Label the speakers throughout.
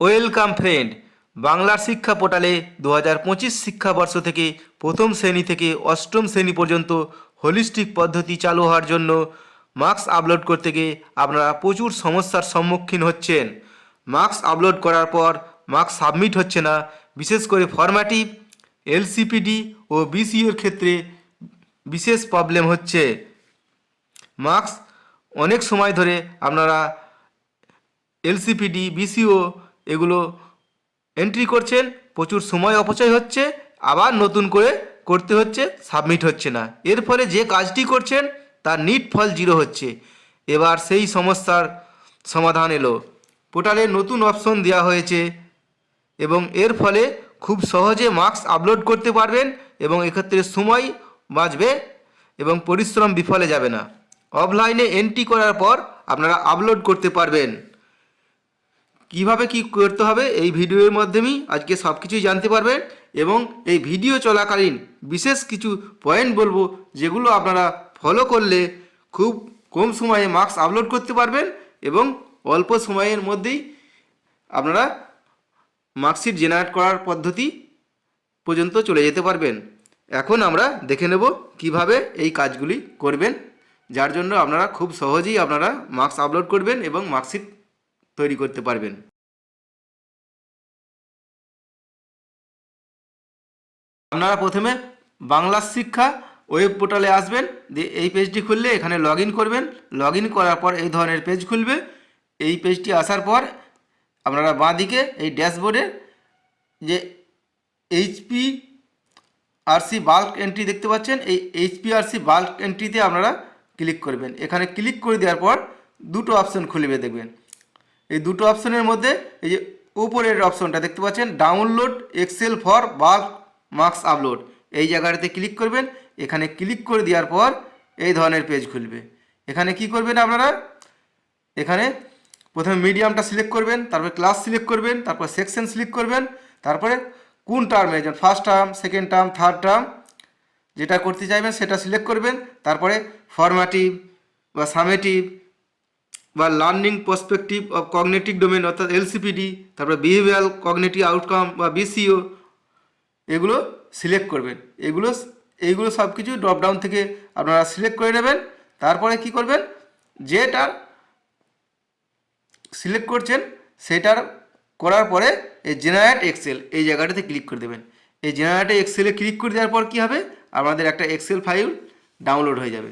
Speaker 1: Welcome friend. বাংলার শিক্ষা পোর্টালে দু হাজার পঁচিশ শিক্ষাবর্ষ থেকে প্রথম শ্রেণি থেকে অষ্টম শ্রেণি পর্যন্ত হোলিস্টিক পদ্ধতি চালু হওয়ার জন্য মার্কস আপলোড করতে গিয়ে আপনারা প্রচুর সমস্যার সম্মুখীন হচ্ছেন। মার্কস আপলোড করার পর মার্কস সাবমিট হচ্ছে না। বিশেষ করে ফরম্যাটিভ এলসিপিডি ও বিসিওর ক্ষেত্রে বিশেষ প্রবলেম হচ্ছে। মার্কস অনেক সময় ধরে আপনারা এলসিপিডি বিসিও এগুলো এন্ট্রি করছেন, প্রচুর সময় অপচয় হচ্ছে, আবার নতুন করে করতে হচ্ছে সাবমিট হচ্ছে না। এর ফলে যে কাজটি করছেন, তার নিট ফল জিরো হচ্ছে। এবার সেই সমস্যার সমাধান এলো। পোর্টালে নতুন অপশন দেওয়া হয়েছে এবং এর ফলে খুব সহজে মার্কস আপলোড করতে পারবেন এবং এক্ষেত্রে সময় বাঁচবে এবং পরিশ্রম বিফলে যাবে না। অফলাইনে এন্ট্রি করার পর আপনারা আপলোড করতে পারবেন। কীভাবে কি করতে হবে এই ভিডিওর মাধ্যমেই আজকে সব কিছুই জানতে পারবেন এবং এই ভিডিও চলাকালীন বিশেষ কিছু পয়েন্ট বলব যেগুলো আপনারা ফলো করলে খুব কম সময়ে মার্কস আপলোড করতে পারবেন এবং অল্প সময়ের মধ্যেই আপনারা মার্কশিট জেনারেট করার পদ্ধতি পর্যন্ত চলে যেতে পারবেন। এখন আমরা দেখে নেব কীভাবে এই কাজগুলি করবেন, যার জন্য আপনারা খুব সহজেই আপনারা মার্কস আপলোড করবেন এবং মার্কশিট তৈরি করতে পারবেন। আপনারা প্রথমে বাংলা শিক্ষা ওয়েব পোর্টালে আসবেন, দিয়ে এই পেজটি খুললে এখানে লগ করবেন। লগ করার পর এই ধরনের পেজ খুলবে। এই পেজটি আসার পর আপনারা বাঁদিকে এই ড্যাশবোর্ডে যে এইচপি আরসি বাল্ক এন্ট্রি দেখতে পাচ্ছেন, এই এইচপিআরসি বাল্ক এন্ট্রিতে আপনারা ক্লিক করবেন। এখানে ক্লিক করে দেওয়ার পর দুটো অপশন খুলবে দেখবেন। এই দুটো অপশনের মধ্যে এই যে উপরের অপশনটা দেখতে পাচ্ছেন download Excel for bulk marks upload এই জায়গাটাতে ক্লিক করবেন, এখানে ক্লিক করে দেওয়ার পর এই ধরনের পেজ খুলবে। এখানে কি করবেন আপনারা? এখানে প্রথমে মিডিয়ামটা সিলেক্ট করবেন, তারপরে ক্লাস সিলেক্ট করবেন, তারপর সেকশন সিলেক্ট করবেন, তারপরে কোন টার্মে যেমন first term second term third term যেটা করতে চাইবেন সেটা সিলেক্ট করবেন, তারপরে ফরম্যাটিভ বা সামেটিভ বা learning perspective of cognitive domain অর্থাৎ এলসিপিডি তারপরে বিহেভিয়ারাল কগনেটিভ আউটকাম বা বিসিও এগুলো সিলেক্ট করবেন। এগুলো, এইগুলো সব কিছু ড্রপডাউন থেকে আপনারা সিলেক্ট করে নেবেন। তারপরে কি করবেন? যেটা সিলেক্ট করছেন, সেটার করার পরে এই জেনারেট এক্সেল এই জায়গাটাতে ক্লিক করে দেবেন। এই জেনারেটে এক্সেলে ক্লিক করে দেওয়ার পর কী হবে? আপনাদের একটা এক্সেল ফাইল ডাউনলোড হয়ে যাবে।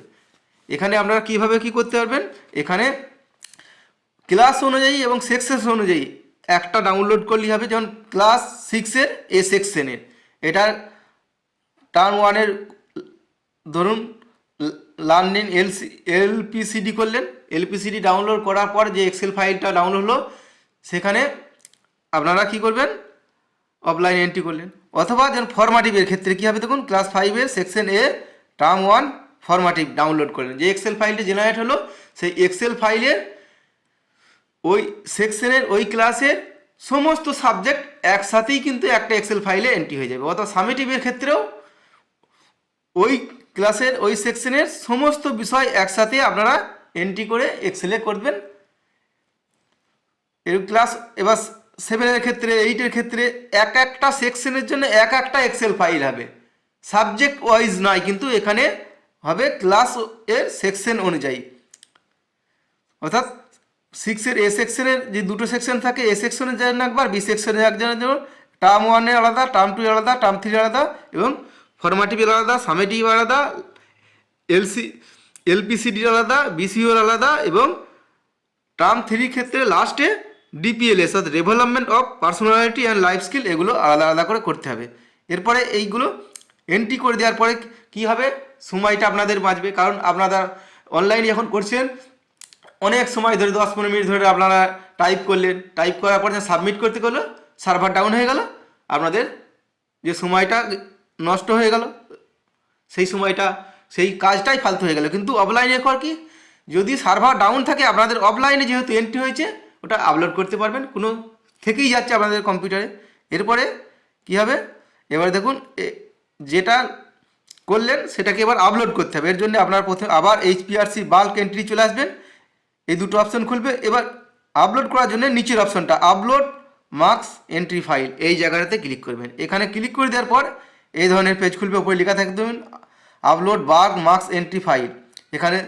Speaker 1: এখানে আপনারা কীভাবে কি করতে পারবেন? এখানে ক্লাস অনুযায়ী এবং সেকশন অনুযায়ী একটা ডাউনলোড করলেই হবে। যেমন ক্লাস সিক্সের এ সেকশনের টার্ম ওয়ানের ধরুন, লার্নিং এলসি, এলপিসিডি করলেন। এলপিসিডি ডাউনলোড করার পর যে এক্সেল ফাইলটা ডাউনলোড হলো, সেখানে আপনারা কি করবেন? অফলাইন এন্ট্রি করলেন। অথবা যেন ফরমাটিভের ক্ষেত্রে কী হবে দেখুন ক্লাস ফাইভের section A term one formative download করলেন। যে এক্সেল ফাইলটি জেনারেট হলো, সেই এক্সেল ফাইলের ওই সেকশনের ওই ক্লাসের সমস্ত সাবজেক্ট একসাথেই কিন্তু একটা এক্সেল ফাইলে এন্ট্রি হয়ে যাবে। অর্থাৎ সামেটিভের ক্ষেত্রেও ওই ক্লাসের ওই সেকশনের সমস্ত বিষয় একসাথে আপনারা এন্ট্রি করে এক্সেলে করবেন। এই ক্লাস এবার সেভেনের ক্ষেত্রে এইটের ক্ষেত্রে এক একটা সেকশনের জন্য এক একটা এক্সেল ফাইল হবে। সাবজেক্ট ওয়াইজ নয়, কিন্তু এখানে হবে ক্লাস এর সেকশন অনুযায়ী। অর্থাৎ সিক্সের এ সেকশনের যে দুটো সেকশন থাকে এ সেকশনের জন্য একবার বি সেকশনের একজনের জন্য টার্ম ওয়ানে আলাদা টার্ম টু আলাদা টার্ম থ্রি আলাদা এবং ফরমাটিভ আলাদা সামেটিভ আলাদা এলসি এলপিসিডি আলাদা বিসিওর আলাদা এবং টার্ম থ্রির ক্ষেত্রে লাস্টে ডিপিএলএস অর্থাৎ development of personality and life skill এগুলো আলাদা আলাদা করে করতে হবে। এরপরে এইগুলো এন্ট্রি করে দেওয়ার পরে কি হবে? সময়টা আপনাদের বাঁচবে। কারণ আপনারা অনলাইনে এখন করছেন অনেক সময় ধরে, দশ পনেরো মিনিট ধরে আপনারা টাইপ করলেন। টাইপ করার পর সাবমিট করতে করল সার্ভার ডাউন হয়ে গেল। আপনাদের যে সময়টা নষ্ট হয়ে গেল, সেই সময়টা, সেই কাজটাই ফালতু হয়ে গেল। কিন্তু অফলাইনে কর কি? যদি সার্ভার ডাউন থাকে, আপনাদের অফলাইনে যেহেতু এন্ট্রি হয়েছে, ওটা আপলোড করতে পারবেন। কোনো থেকেই যাচ্ছে আপনাদের কম্পিউটারে এরপরে কি হবে? এবার দেখুন যেটা করলেন, সেটাকে এবার আপলোড করতে হবে। এর জন্য আপনার প্রথমে আবার এইচপিআরসি বাল্ক এন্ট্রি চলে আসবেন। এই দুটো অপশন খুলবে। এবার আপলোড করার জন্য নিচের অপশনটা আপলোড মার্কস এন্ট্রি ফাইল এই জায়গাটাতে ক্লিক করবেন। এখানে ক্লিক করে দেওয়ার পর এই ধরনের পেজ খুলবে ওপরে লেখা থাকবে upload bulk marks entry file এখানে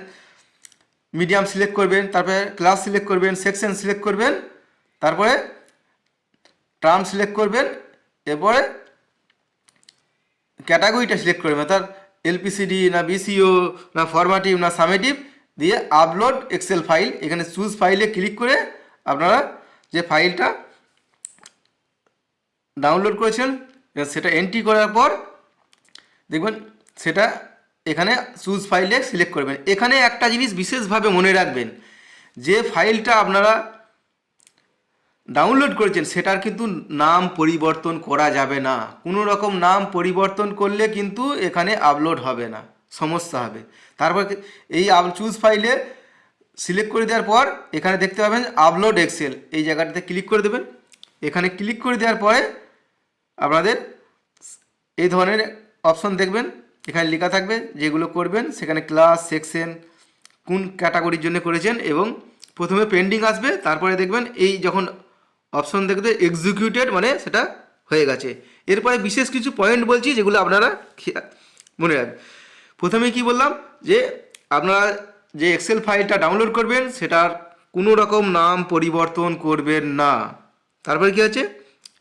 Speaker 1: মিডিয়াম সিলেক্ট করবেন, তারপরে ক্লাস সিলেক্ট করবেন সেকশন সিলেক্ট করবেন, তারপরে টার্ম সিলেক্ট করবেন, এরপরে ক্যাটাগরিটা সিলেক্ট করবেন। অর্থাৎ এলপিসিডি না বিসিও না ফরম্যাটিভ না সামেটিভ দিয়ে আপলোড এক্সেল ফাইল এখানে চুজ ফাইলে ক্লিক করে আপনারা যে ফাইলটা ডাউনলোড করেছেন সেটা এন্ট্রি করার পর দেখবেন সেটা এখানে চুজ ফাইলে সিলেক্ট করবেন। এখানে একটা জিনিস বিশেষভাবে মনে রাখবেন, যে ফাইলটা আপনারা ডাউনলোড করেছেন সেটার কিন্তু নাম পরিবর্তন করা যাবে না। কোনো রকম নাম পরিবর্তন করলে কিন্তু এখানে আপলোড হবে না। সমস্যা হবে। তারপর এই চুজ ফাইলে সিলেক্ট করে দেওয়ার পর এখানে দেখতে পাবেন আপলোড এক্সেল এই জায়গাটাতে ক্লিক করে দেবেন। এখানে ক্লিক করে দেওয়ার পরে আপনাদের এই ধরনের অপশন দেখবেন। এখানে লেখা থাকবে যেগুলো করবেন, সেখানে ক্লাস সেকশন কোন ক্যাটাগরির জন্য করেছেন এবং প্রথমে পেন্ডিং আসবে, তারপরে দেখবেন এই যখন অপশন দেখবে এক্সিকিউটেড মানে সেটা হয়ে গেছে। এরপরে বিশেষ কিছু পয়েন্ট বলছি যেগুলো আপনারা মনে রাখবেন। প্রথমে কি বললাম? যে আপনারা যে এক্সেল ফাইলটা ডাউনলোড করবেন, সেটার কোনো রকম নাম পরিবর্তন করবেন না। তারপরে কি হচ্ছে?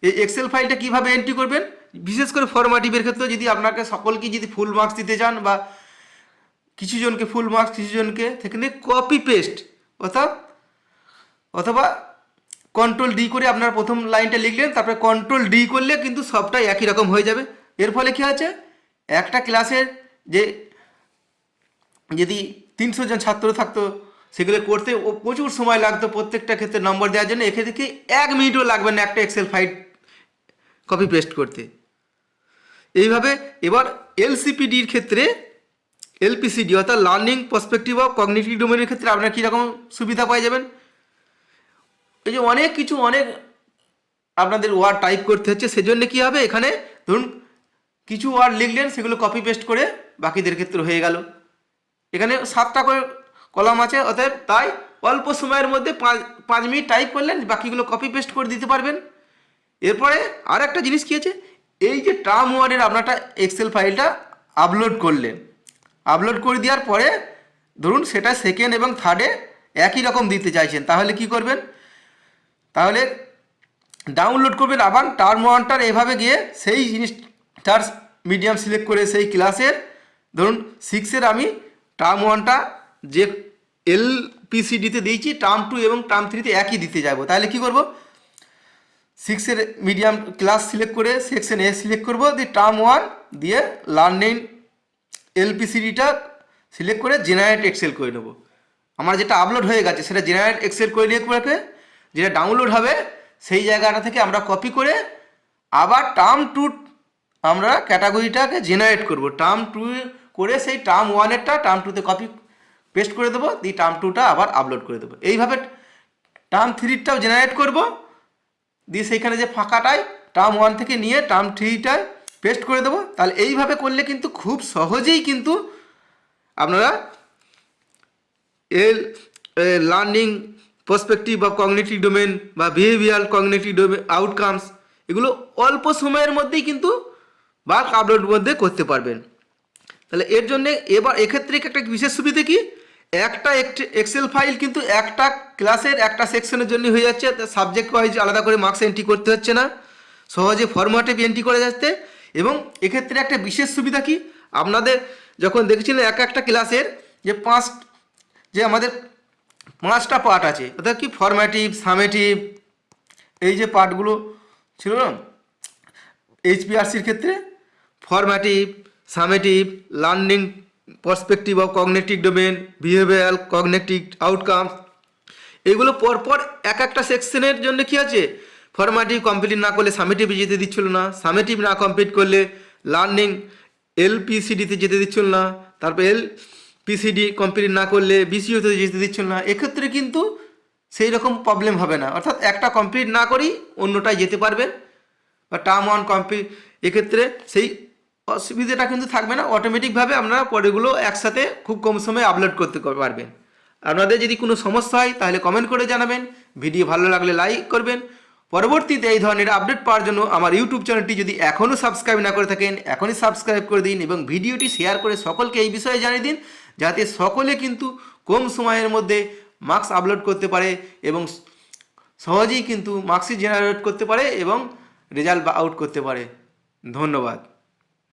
Speaker 1: এই এক্সেল ফাইলটা কীভাবে এন্ট্রি করবেন? বিশেষ করে ফরম্যাটিভের ক্ষেত্রে যদি আপনাকে সকলকে যদি ফুল মার্কস দিতে চান বা কিছু জনকে ফুল মার্কস কিছু জনকে সেখানে কপি পেস্ট অর্থাৎ, অথবা কন্ট্রোল ডি করে আপনার প্রথম লাইনটা লিখলেন, তারপরে কন্ট্রোল ডি করলে কিন্তু সবটাই একই রকম হয়ে যাবে। এর ফলে কি আছে একটা ক্লাসের যে যদি তিনশো জন ছাত্র থাকতো, সেগুলো করতে ও প্রচুর সময় লাগতো, প্রত্যেকটা ক্ষেত্রে নম্বর দেওয়ার জন্য। এক্ষেত্রে কি এক মিনিটও লাগবে না একটা এক্সেল ফাইল কপি পেস্ট করতে। এইভাবে এবার এলসিপিডির ক্ষেত্রে এলপিসিডি অর্থাৎ লার্নিং পার্সপেক্টিভ অফ কগনিটিভ ডোমেনের ক্ষেত্রে আপনার কীরকম সুবিধা পাই যাবেন? এই যে অনেক কিছু, অনেক আপনাদের ওয়ার্ড টাইপ করতে হচ্ছে, সেজন্য কী হবে? এখানে ধরুন কিছু ওয়ার্ড লিখলেন, সেগুলো কপি পেস্ট করে বাকিদের ক্ষেত্রে হয়ে গেল। এখানে সাতটা করে কলাম আছে, অতএব তাই অল্প সময়ের মধ্যে পাঁচ পাঁচ মিনিট টাইপ করলেন, বাকিগুলো কপি পেস্ট করে দিতে পারবেন। এরপরে আর একটা জিনিস কী আছে? এই যে টার্ম ওয়ার্ডের আপনারটা এক্সেল ফাইলটা আপলোড করলেন। আপলোড করে দেওয়ার পরে ধরুন সেটা সেকেন্ড এবং থার্ডে একই রকম দিতে চাইছেন, তাহলে কি করবেন? তাহলে ডাউনলোড করবেন আবার টার্ম ওয়ানটার এভাবে গিয়ে সেই জিনিসটার মিডিয়াম সিলেক্ট করে সেই ক্লাসের ধরুন সিক্সের আমি টার্ম ওয়ানটা যে এল পিসিডিতে দিয়েছি টার্ম টু এবং টার্ম থ্রিতে একই দিতে যাব। তাহলে কি করব? সিক্সের মিডিয়াম ক্লাস সিলেক্ট করে সেকশন এ সিলেক্ট করব, দিয়ে টার্ম ওয়ান দিয়ে লার্নিং এলপিসিডিটা সিলেক্ট করে জেনারেট এক্সেল করে নেব। আমার যেটা আপলোড হয়ে গেছে, সেটা জেনারেট এক্সেল করে নিয়ে করে যেটা ডাউনলোড হবে, সেই জায়গাটা থেকে আমরা কপি করে আবার টার্ম টু আমরা ক্যাটাগরিটাকে জেনারেট করব। টার্ম টু করে সেই টার্ম ওয়ানেরটা টার্ম টুতে কপি পেস্ট করে দেবো, দিয়ে টার্ম টুটা আবার আপলোড করে দেবো। এইভাবে টার্ম থ্রিটাও জেনারেট করব, দিয়ে সেইখানে যে ফাঁকাটায় টার্ম ওয়ান থেকে নিয়ে টার্ম থ্রিটায় পেস্ট করে দেবো। তাহলে এইভাবে করলে কিন্তু খুব সহজেই কিন্তু আপনারা এর লার্নিং পার্সপেক্টিভ বা কগনিটিভ ডোমেন বা বিহেভিয়ার কগনিটিভ ডোমেন আউটকামস এগুলো অল্প সময়ের মধ্যেই কিন্তু বা আপলোড মধ্যে করতে পারবেন। তাহলে এর জন্য এবার এক্ষেত্রে একটা বিশেষ সুবিধা কি? একটা এক্সেল ফাইল কিন্তু একটা ক্লাসের একটা সেকশনের জন্য হয়ে যাচ্ছে। সাবজেক্ট ওয়াইজ আলাদা করে মার্কস এন্ট্রি করতে হচ্ছে না। সহজে ফরম্যাটে এন্ট্রি করে যাচ্ছে। এবং এক্ষেত্রে একটা বিশেষ সুবিধা কি? আপনাদের যখন দেখেছিলেন এক একটা ক্লাসের যে পাঁচ, যে আমাদের পাঁচটা পার্ট আছে, অর্থাৎ কি ফরম্যাটিভ সামেটিভ এই যে পার্টগুলো ছিল না? এইচপিআরসির ক্ষেত্রে formative summative learning perspective of cognitive domain behavioural cognitive domain এগুলো পরপর এক একটা সেকশনের জন্য কি আছে? ফরম্যাটিভ কমপ্লিট না করলে সামেটিভ যেতে দিচ্ছিল না। সামেটিভ না কমপ্লিট করলে লার্নিং এলপিসিডিতে যেতে দিচ্ছিল না। তারপর এল পিসিডি কমপ্লিট না করলে বিসিওতে যেতে দিচ্ছিল না। এক্ষেত্রে কিন্তু সেই রকম প্রবলেম হবে না। অর্থাৎ একটা কমপ্লিট না করেই অন্যটায় যেতে পারবেন বা টার্ম ওয়ান কমপ্লিট এক্ষেত্রে সেই অসুবিধাটা কিন্তু থাকবে না। অটোমেটিকভাবে আপনারা পরেগুলো একসাথে খুব কম সময়ে আপলোড করতে পারবেন। আপনাদের যদি কোনো সমস্যা হয়, তাহলে কমেন্ট করে জানাবেন। ভিডিও ভালো লাগলে লাইক করবেন। পরবর্তীতে এই ধরনের আপডেট পাওয়ার জন্য আমার ইউটিউব চ্যানেলটি যদি এখনও সাবস্ক্রাইব না করে থাকেন, এখনই সাবস্ক্রাইব করে দিন এবং ভিডিওটি শেয়ার করে সকলকে এই বিষয়ে জানিয়ে দিন, যাতে সকলে কিন্তু কম সময়ের মধ্যে মার্কস আপলোড করতে পারে এবং সহজেই কিন্তু মার্কশিট জেনারেট করতে পারে এবং রেজাল্ট আউট করতে পারে। ধন্যবাদ।